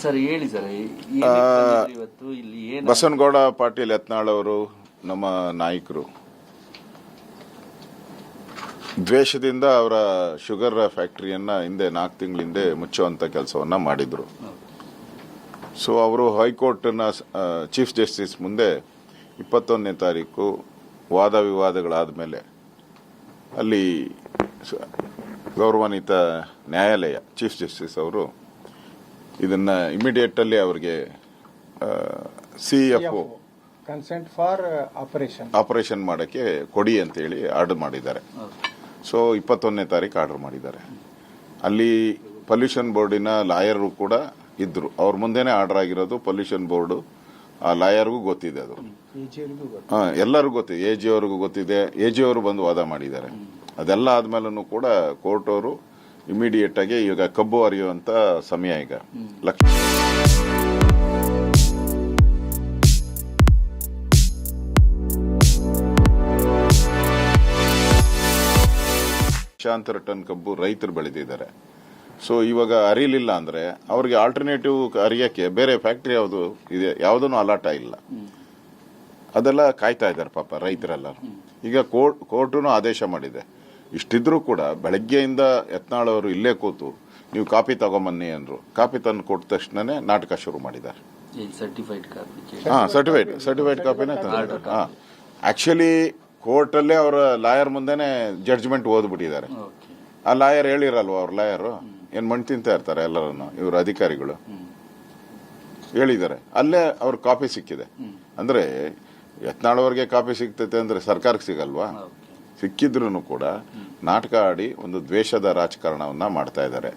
Sir ಹೇಳಿ sir ಇವತ್ತು ಇಲ್ಲಿ ಏನು ಬಸವನಗೌಡ ಪಾಟೀಲ್ ಯತ್ನಾಳ್ ಅವರು ನಮ್ಮ ನಾಯಕರು. ದ್ವೇಷದಿಂದ ಅವರ ಶುಗರ್ ಫ್ಯಾಕ್ಟರಿಯನ್ನ ಹಿಂದೆ ನಾಲ್ಕು ತಿಂಗಳ ಹಿಂದೆ ಮುಚ್ಚುವಂತ ಕೆಲಸವನ್ನ ಮಾಡಿದ್ರು. ಸೊ ಅವರು ಹೈಕೋರ್ಟ್ನ ಚೀಫ್ ಜಸ್ಟಿಸ್ ಮುಂದೆ ಇಪ್ಪತ್ತೊಂದನೇ ತಾರೀಕು ವಾದ ವಿವಾದಗಳಾದ ಮೇಲೆ ಅಲ್ಲಿ ಗೌರವಾನ್ವಿತ ನ್ಯಾಯಾಲಯ ಚೀಫ್ ಜಸ್ಟಿಸ್ ಅವರು ಇದನ್ನ ಇಮಿಡಿಯೇಟ್ ಅಲ್ಲಿ ಅವರಿಗೆ C F O consent for operation operation ಮಾಡಕ್ಕೆ ಕೊಡಿ ಅಂತೇಳಿ ಆರ್ಡರ್ ಮಾಡಿದ್ದಾರೆ. ಸೊ ಇಪ್ಪತ್ತೊಂದನೇ ತಾರೀಕು ಆರ್ಡರ್ ಮಾಡಿದ್ದಾರೆ. ಅಲ್ಲಿ ಪೊಲ್ಯೂಷನ್ ಬೋರ್ಡಿನ ಲಾಯರು ಕೂಡ ಇದ್ರು. ಅವ್ರ ಮುಂದೆನೆ ಆರ್ಡರ್ ಆಗಿರೋದು ಪೊಲ್ಯೂಷನ್ ಬೋರ್ಡು ಆ ಲಾಯರ್ಗೂ ಗೊತ್ತಿದೆ ಅದು. ಹಾ, ಎಲ್ಲರಿಗೂ ಗೊತ್ತಿದೆ. ಎ ಜಿ ಅವ್ರಿಗೂ ಗೊತ್ತಿದೆ. ಎ ಜಿ ಅವರು ಬಂದು ವಾದ ಮಾಡಿದ್ದಾರೆ. ಅದೆಲ್ಲ ಆದ್ಮೇಲೂ ಕೂಡ ಕೋರ್ಟ್ ಅವರು ಇಮಿಡಿಯೇಟ್ ಆಗಿ ಈಗ ಕಬ್ಬು ಅರಿಯುವಂತ ಸಮಯ ಈಗ. ಲಕ್ಷ ಲಕ್ಷಾಂತರ ಟನ್ ಕಬ್ಬು ರೈತರು ಬೆಳೆದಿದ್ದಾರೆ. ಸೊ ಇವಾಗ ಅರಿಲಿಲ್ಲ ಅಂದ್ರೆ ಅವ್ರಿಗೆ ಆಲ್ಟರ್ನೇಟಿವ್ ಅರಿಯಕ್ಕೆ ಬೇರೆ ಫ್ಯಾಕ್ಟ್ರಿ ಯಾವುದು ಇದೆ ಯಾವುದನ್ನು ಅಲಾಟ ಇಲ್ಲ ಅದೆಲ್ಲ ಕಾಯ್ತಾ ಇದ್ದಾರೆ ಪಾಪ ರೈತರೆಲ್ಲ ಈಗ ಕೋರ್ಟ್ ಕೋರ್ಟು ಆದೇಶ ಮಾಡಿದೆ. ಇಷ್ಟಿದ್ರೂ ಕೂಡ ಬೆಳಗ್ಗೆಯಿಂದ ಯತ್ನಾಳವರು ಇಲ್ಲೇ ಕೂತು ನೀವು ಕಾಪಿ ತಗೊಂಬನ್ನಿ ಅಂದ್ರು. ಕಾಪಿ ತಂದು ಕೊಟ್ಟ ತಕ್ಷಣನೇ ನಾಟಕ ಶುರು ಮಾಡಿದ್ದಾರೆ. ಸರ್ಟಿಫೈಡ್ ಕಾಪಿ ಹಾ ಸರ್ಟಿಫೈಡ್ ಸರ್ಟಿಫೈಡ್ ಕಾಪಿನೇ ಹಾ. ಆಕ್ಚುಲಿ ಕೋರ್ಟಲ್ಲೇ ಅವರ ಲಾಯರ್ ಮುಂದೆನೆ ಜಡ್ಜ್ಮೆಂಟ್ ಓದ್ಬಿಟ್ಟಿದ್ದಾರೆ. ಆ ಲಾಯರ್ ಹೇಳಿರಲ್ವ ಅವ್ರ ಲಾಯರ್? ಏನ್ ಮಣ್ಣು ತಿಂತಾ ಇರ್ತಾರೆ ಎಲ್ಲರನ್ನು ಇವ್ರ ಅಧಿಕಾರಿಗಳು? ಹೇಳಿದ್ದಾರೆ. ಅಲ್ಲೇ ಅವ್ರ ಕಾಪಿ ಸಿಕ್ಕಿದೆ. ಅಂದ್ರೆ ಯತ್ನಾಳವ್ರಿಗೆ ಕಾಪಿ ಸಿಗ್ತೈತೆ ಅಂದ್ರೆ ಸರ್ಕಾರಕ್ಕೆ ಸಿಗಲ್ವಾ? ಸಿಕ್ಕಿದ್ರು ಕೂಡ ನಾಟಕ ಆಡಿ ಒಂದು ದ್ವೇಷದ ರಾಜಕಾರಣವನ್ನ ಮಾಡ್ತಾ ಇದ್ದಾರೆ.